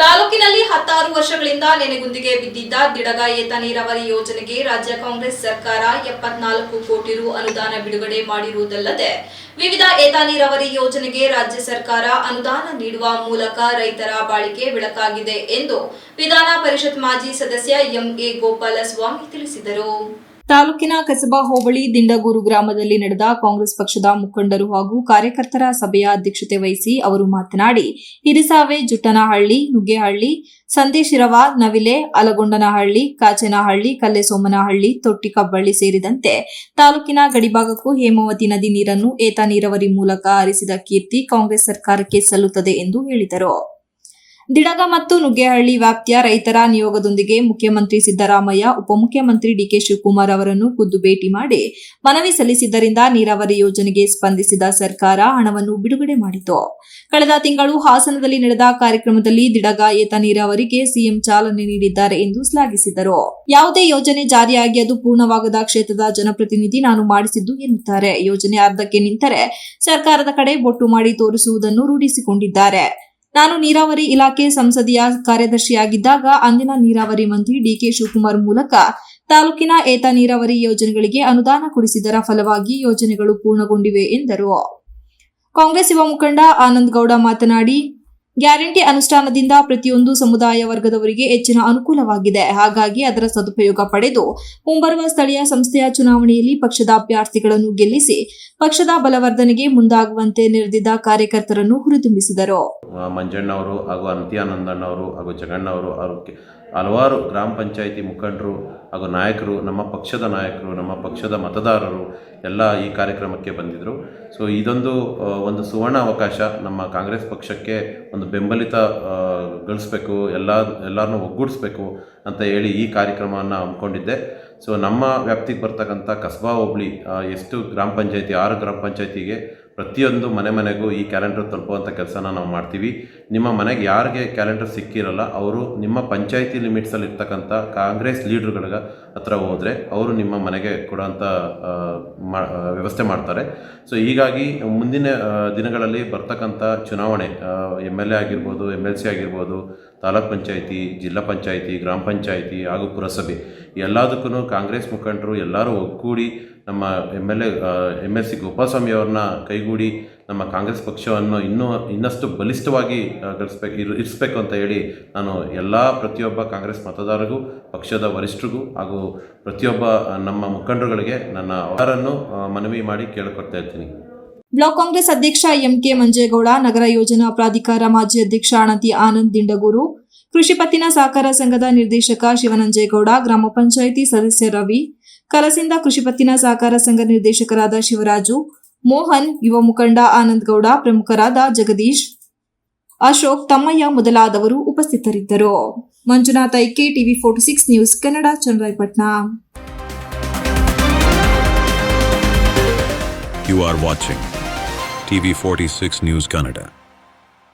ತಾಲೂಕಿನಲ್ಲಿ ಹತ್ತಾರು ವರ್ಷಗಳಿಂದ ನೆನೆಗುಂದಿಗೆ ಬಿದ್ದಿದ್ದ ದಿಡಗ ಏತ ನೀರಾವರಿ ಯೋಜನೆಗೆ ರಾಜ್ಯ ಕಾಂಗ್ರೆಸ್ ಸರ್ಕಾರ ಎಪ್ಪತ್ನಾಲ್ಕು ಕೋಟಿ ರು ಅನುದಾನ ಬಿಡುಗಡೆ ಮಾಡಿರುವುದಲ್ಲದೆ, ವಿವಿಧ ಏತ ನೀರಾವರಿ ಯೋಜನೆಗೆ ರಾಜ್ಯ ಸರ್ಕಾರ ಅನುದಾನ ನೀಡುವ ಮೂಲಕ ರೈತರ ಬಾಳಿಕೆ ಬೆಳಕಾಗಿದೆ ಎಂದು ವಿಧಾನ ಪರಿಷತ್ ಮಾಜಿ ಸದಸ್ಯ ಎಂಎ ಗೋಪಾಲಸ್ವಾಮಿ ತಿಳಿಸಿದರು. ತಾಲೂಕಿನ ಕಸಬಾ ಹೋಬಳಿ ದಿಂಡಗೂರು ಗ್ರಾಮದಲ್ಲಿ ನಡೆದ ಕಾಂಗ್ರೆಸ್ ಪಕ್ಷದ ಮುಖಂಡರು ಹಾಗೂ ಕಾರ್ಯಕರ್ತರ ಸಭೆಯ ಅಧ್ಯಕ್ಷತೆ ವಹಿಸಿ ಅವರು ಮಾತನಾಡಿ, ಹಿರಿಸಾವೆ, ಜುಟ್ಟನಹಳ್ಳಿ, ನುಗ್ಗೇಹಳ್ಳಿ, ಸಂದೇಶಿರವ, ನವಿಲೆ, ಅಲಗೊಂಡನಹಳ್ಳಿ, ಕಾಚನಹಳ್ಳಿ, ಕಲ್ಲೆಸೋಮನಹಳ್ಳಿ, ತೊಟ್ಟಿಕಬ್ಬಳ್ಳಿ ಸೇರಿದಂತೆ ತಾಲೂಕಿನ ಗಡಿಭಾಗಕ್ಕೂ ಹೇಮಾವತಿ ನದಿ ನೀರನ್ನು ಏತ ನೀರಾವರಿ ಮೂಲಕ ಹರಿಸಿದ ಕೀರ್ತಿ ಕಾಂಗ್ರೆಸ್ ಸರ್ಕಾರಕ್ಕೆ ಸಲ್ಲುತ್ತದೆ ಎಂದು ಹೇಳಿದರು. ದಿಡಗ ಮತ್ತು ನುಗ್ಗೇಹಳ್ಳಿ ವ್ಯಾಪ್ತಿಯ ರೈತರ ನಿಯೋಗದೊಂದಿಗೆ ಮುಖ್ಯಮಂತ್ರಿ ಸಿದ್ದರಾಮಯ್ಯ, ಉಪಮುಖ್ಯಮಂತ್ರಿ ಡಿಕೆ ಶಿವಕುಮಾರ್ ಅವರನ್ನು ಖುದ್ದು ಭೇಟಿ ಮಾಡಿ ಮನವಿ ಸಲ್ಲಿಸಿದ್ದರಿಂದ ನೀರಾವರಿ ಯೋಜನೆಗೆ ಸ್ಪಂದಿಸಿದ ಸರ್ಕಾರ ಹಣವನ್ನು ಬಿಡುಗಡೆ ಮಾಡಿತು. ಕಳೆದ ತಿಂಗಳು ಹಾಸನದಲ್ಲಿ ನಡೆದ ಕಾರ್ಯಕ್ರಮದಲ್ಲಿ ದಿಡಗ ಏತ ನೀರಾವರಿಗೆ ಸಿಎಂ ಚಾಲನೆ ನೀಡಿದ್ದಾರೆ ಎಂದು ಶ್ಲಾಘಿಸಿದರು. ಯಾವುದೇ ಯೋಜನೆ ಜಾರಿಯಾಗಿ ಅದು ಪೂರ್ಣವಾಗದ ಕ್ಷೇತ್ರದ ಜನಪ್ರತಿನಿಧಿ ನಾನು ಮಾಡಿಸಿದ್ದು ಎನ್ನುತ್ತಾರೆ. ಯೋಜನೆ ಅರ್ಧಕ್ಕೆ ನಿಂತರೆ ಸರ್ಕಾರದ ಕಡೆ ಬೊಟ್ಟು ಮಾಡಿ ತೋರಿಸುವುದನ್ನು ರೂಢಿಸಿಕೊಂಡಿದ್ದಾರೆ. ನಾನು ನೀರಾವರಿ ಇಲಾಖೆ ಸಂಸದೀಯ ಕಾರ್ಯದರ್ಶಿಯಾಗಿದ್ದಾಗ ಅಂದಿನ ನೀರಾವರಿ ಮಂತ್ರಿ ಡಿಕೆ ಶಿವಕುಮಾರ್ ಮೂಲಕ ತಾಲೂಕಿನ ಏತ ನೀರಾವರಿ ಯೋಜನೆಗಳಿಗೆ ಅನುದಾನ ಕೊಡಿಸಿದರ ಫಲವಾಗಿ ಯೋಜನೆಗಳು ಪೂರ್ಣಗೊಂಡಿವೆ ಎಂದರು. ಕಾಂಗ್ರೆಸ್ ಯುವ ಮುಖಂಡ ಆನಂದ್ ಗೌಡ ಮಾತನಾಡಿ ಗ್ಯಾರಂಟಿ ಅನುಷ್ಠಾನದಿಂದ ಪ್ರತಿಯೊಂದು ಸಮುದಾಯ ವರ್ಗದವರಿಗೆ ಹೆಚ್ಚಿನ ಅನುಕೂಲವಾಗಿದೆ. ಹಾಗಾಗಿ ಅದರ ಸದುಪಯೋಗ ಪಡೆದು ಮುಂಬರುವ ಸ್ಥಳೀಯ ಸಂಸ್ಥೆಯ ಚುನಾವಣೆಯಲ್ಲಿ ಪಕ್ಷದ ಅಭ್ಯರ್ಥಿಗಳನ್ನು ಗೆಲ್ಲಿಸಿ ಪಕ್ಷದ ಬಲವರ್ಧನೆಗೆ ಮುಂದಾಗುವಂತೆ ನೆರೆದಿದ್ದ ಕಾರ್ಯಕರ್ತರನ್ನು ಹುರಿದುಂಬಿಸಿದರು. ಮಂಜಣ್ಣವರು ಹಾಗೂ ಅಂತ್ಯಾನಂದಣ್ಣವರು ಹಾಗೂ ಜಗಣ್ಣವರು ಅವರು ಹಲವಾರು ಗ್ರಾಮ ಪಂಚಾಯಿತಿ ಮುಖಂಡರು ಹಾಗೂ ನಾಯಕರು, ನಮ್ಮ ಪಕ್ಷದ ನಾಯಕರು, ನಮ್ಮ ಪಕ್ಷದ ಮತದಾರರು ಎಲ್ಲ ಈ ಕಾರ್ಯಕ್ರಮಕ್ಕೆ ಬಂದಿದ್ದರು ಸೊ ಇದೊಂದು ಒಂದು ಸುವರ್ಣ ಅವಕಾಶ ನಮ್ಮ ಕಾಂಗ್ರೆಸ್ ಪಕ್ಷಕ್ಕೆ ಒಂದು ಬೆಂಬಲಿತ ಗಳಿಸ್ಬೇಕು, ಎಲ್ಲ ಎಲ್ಲರನ್ನು ಒಗ್ಗೂಡಿಸ್ಬೇಕು ಅಂತ ಹೇಳಿ ಈ ಕಾರ್ಯಕ್ರಮವನ್ನು ಹಮ್ಮಿಕೊಂಡಿದ್ದೆ. ಸೊ ನಮ್ಮ ವ್ಯಾಪ್ತಿಗೆ ಬರ್ತಕ್ಕಂಥ ಕಸ್ಬಾ ಹೋಬಳಿ ಎಷ್ಟು ಗ್ರಾಮ ಪಂಚಾಯಿತಿ, ಆರು ಗ್ರಾಮ ಪಂಚಾಯತಿಗೆ ಪ್ರತಿಯೊಂದು ಮನೆ ಮನೆಗೂ ಈ ಕ್ಯಾಲೆಂಡರ್ ತಲುಪುವಂಥ ಕೆಲಸನ ನಾವು ಮಾಡ್ತೀವಿ. ನಿಮ್ಮ ಮನೆಗೆ ಯಾರಿಗೆ ಕ್ಯಾಲೆಂಡರ್ ಸಿಕ್ಕಿರಲ್ಲ, ಅವರು ನಿಮ್ಮ ಪಂಚಾಯಿತಿ ಲಿಮಿಟ್ಸಲ್ಲಿ ಇರ್ತಕ್ಕಂಥ ಕಾಂಗ್ರೆಸ್ ಲೀಡ್ರುಗಳಿಗೆ ಹತ್ರ ಹೋದರೆ ಅವರು ನಿಮ್ಮ ಮನೆಗೆ ಕೊಡೋಂಥ ವ್ಯವಸ್ಥೆ ಮಾಡ್ತಾರೆ. ಸೊ, ಹೀಗಾಗಿ ಮುಂದಿನ ದಿನಗಳಲ್ಲಿ ಬರ್ತಕ್ಕಂಥ ಚುನಾವಣೆ ಎಂ ಎಲ್ ಎ ಆಗಿರ್ಬೋದು, ಎಂ ಎಲ್ ಸಿ ಆಗಿರ್ಬೋದು, ತಾಲೂಕ್ ಪಂಚಾಯಿತಿ, ಜಿಲ್ಲಾ ಪಂಚಾಯಿತಿ, ಗ್ರಾಮ ಪಂಚಾಯಿತಿ ಹಾಗೂ ಪುರಸಭೆ ಎಲ್ಲದಕ್ಕೂ ಕಾಂಗ್ರೆಸ್ ಮುಖಂಡರು ಎಲ್ಲರೂ ಒಗ್ಗೂಡಿ ನಮ್ಮ M L A M L C Gopalaswamy ಅವ್ರನ್ನ ಕೈಗೂಡಿ ನಮ್ಮ ಕಾಂಗ್ರೆಸ್ ಪಕ್ಷವನ್ನು ಇನ್ನೂ ಇನ್ನಷ್ಟು ಬಲಿಷ್ಠವಾಗಿ ಗಳಿಸ್ಬೇಕು ಇರು, ಇರಿಸ್ಬೇಕು ಅಂತ ಹೇಳಿ ನಾನು ಎಲ್ಲ ಪ್ರತಿಯೊಬ್ಬ ಕಾಂಗ್ರೆಸ್ ಮತದಾರರಿಗೂ, ಪಕ್ಷದ ವರಿಷ್ಠರಿಗೂ ಹಾಗೂ ಪ್ರತಿಯೊಬ್ಬ ನಮ್ಮ ಮುಖಂಡರುಗಳಿಗೆ ನನ್ನ ಅವರನ್ನು ಮನವಿ ಮಾಡಿ ಕೇಳಿಕೊಡ್ತಾ ಇರ್ತೀನಿ. ಬ್ಲಾಕ್ ಕಾಂಗ್ರೆಸ್ ಅಧ್ಯಕ್ಷ ಎಂಕೆ ಮಂಜೇಗೌಡ, ನಗರ ಯೋಜನಾ ಪ್ರಾಧಿಕಾರ ಮಾಜಿ ಅಧ್ಯಕ್ಷ ಅಣತಿ ಆನಂದ್ ದಿಂಡಗೂರು, ಕೃಷಿ ಪತ್ತಿನ ಸಹಕಾರ ಸಂಘದ ನಿರ್ದೇಶಕ ಶಿವನಂಜೇಗೌಡ, ಗ್ರಾಮ ಪಂಚಾಯಿತಿ ಸದಸ್ಯ ರವಿ, ಕಲಸಿಂದ ಕೃಷಿ ಪತ್ತಿನ ಸಹಕಾರ ಸಂಘ ನಿರ್ದೇಶಕರಾದ ಶಿವರಾಜು ಮೋಹನ್, ಯುವ ಮುಖಂಡ ಆನಂದ್ ಗೌಡ, ಪ್ರಮುಖರಾದ ಜಗದೀಶ್ ಅಶೋಕ್, ತಮ್ಮಯ್ಯ ಮೊದಲಾದವರು ಉಪಸ್ಥಿತರಿದ್ದರು Manjunatha I K, TV forty six news Kannada, Channarayapatna You are watching TV46 News Canada.